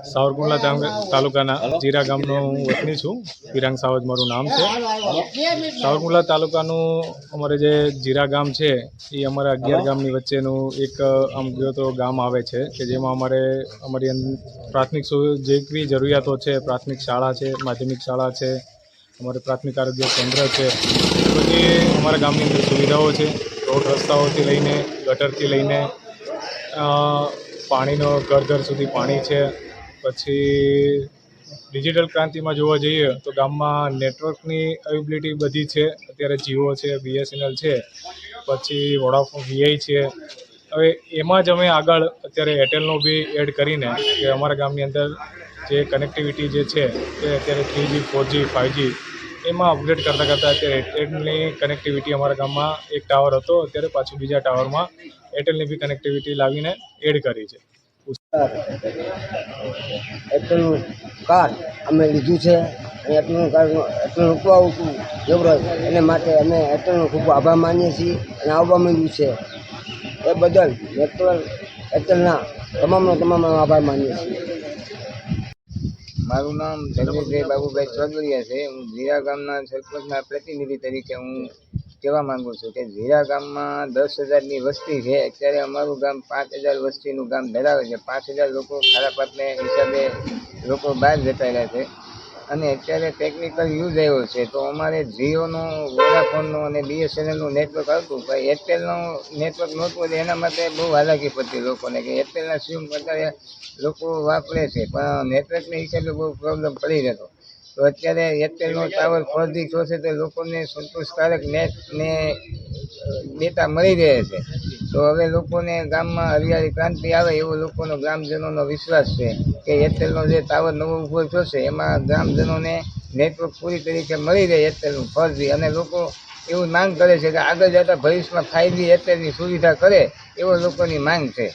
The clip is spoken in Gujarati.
સાવરકુંડલા તાલુકા- તાલુકાના જીરા ગામનો હું વતની છું. વિરાંગ સાવજ મારું નામ છે. સાવરકુંડલા તાલુકાનું અમારે જે જીરા ગામ છે એ અમારા અગિયાર ગામની વચ્ચેનું એક આમ ગયો તો ગામ આવે છે કે જેમાં અમારે અમારી પ્રાથમિક સુ- જે બી જરૂરિયાતો છે પ્રાથમિક શાળા છે માધ્યમિક શાળા છે અમારે પ્રાથમિક આરોગ્ય કેન્દ્ર છે. બધી અમારા ગામની અંદર સુવિધાઓ છે. રોડ રસ્તાઓથી લઈને ગટરથી લઈને પાણીનો ઘર ઘર સુધી પાણી છે. પછી ડિજિટલ ક્રાંતિમાં જોવા જઈએ તો ગામમાં નેટવર્કની અવેબિલિટી બધી છે. અત્યારે જીઓ છે, બીએસએનએલ છે, પછી વોડાફોન, વીઆઈ છે. હવે એમાં જ અમે આગળ અત્યારે એરટેલનો બી એડ કરીને કે અમારા ગામની અંદર જે કનેક્ટિવિટી જે છે તે અત્યારે three G, four G four G five G એમાં અપગ્રેડ કરતાં કરતાં અત્યારે એરટેલની કનેક્ટિવિટી અમારા ગામમાં એક ટાવર હતો. અત્યારે પાછું બીજા ટાવરમાં એરટેલની બી કનેક્ટિવિટી લાવીને એડ કરી છે. એરટેલનું કાર્ડ અમે લીધું છે. અને એટલું કાર્ડ એટલું નહોતું હતું જબરજ એને માટે અમે એરટેલનો ખૂબ આભાર માનીએ છીએ અને આવવા માંડ્યું છે. એ બદલ નેટવર્ક એરટેલના તમામનો તમામ આભાર માનીએ છીએ. મારું નામ ધર્મભાઈ બાબુભાઈ ચૌધરીયા છે. હું ઝીરા ગામના સરપંચના પ્રતિનિધિ તરીકે હું કહેવા માંગુ છું કે ઝીરા ગામમાં દસ હજારની વસ્તી છે, અત્યારે અમારું ગામ પાંચ હજાર વસ્તીનું ગામ ધરાવે છે. પાંચ હજાર લોકો ખારા પાકને હિસાબે લોકો બહાર જતા છે. અને અત્યારે ટેકનિકલ યુઝ આવ્યો છે, તો અમારે જીઓનું, વોડાફોનનું અને બીએસએનએલનું નેટવર્ક આવતું પણ એરટેલનું નેટવર્ક નહોતું એના માટે બહુ હાલાકી પડતી લોકોને કે એરટેલના સિમ અત્યારે લોકો વાપરે છે, પણ નેટવર્કને હિસાબે બહુ પ્રોબ્લેમ પડી રહેતો. તો અત્યારે એરટેલનો ટાવર ફરજી છે તો લોકોને સંતોષકારક નેટ ને ડેટા મળી રહે છે. તો હવે લોકોને ગામમાં હરિયાળી ક્રાંતિ આવે એવો લોકોનો ગ્રામજનોનો વિશ્વાસ છે કે એરટેલનો જે ટાવર નવો ઊભો થશે એમાં ગ્રામજનોને નેટવર્ક પૂરી તરીકે મળી રહે એરટેલનું ફરજી અને લોકો એવું માંગ કરે છે કે આગળ જતાં ભવિષ્યમાં ફાઇવ જી એરટેલની સુવિધા કરે એવો લોકોની માંગ છે.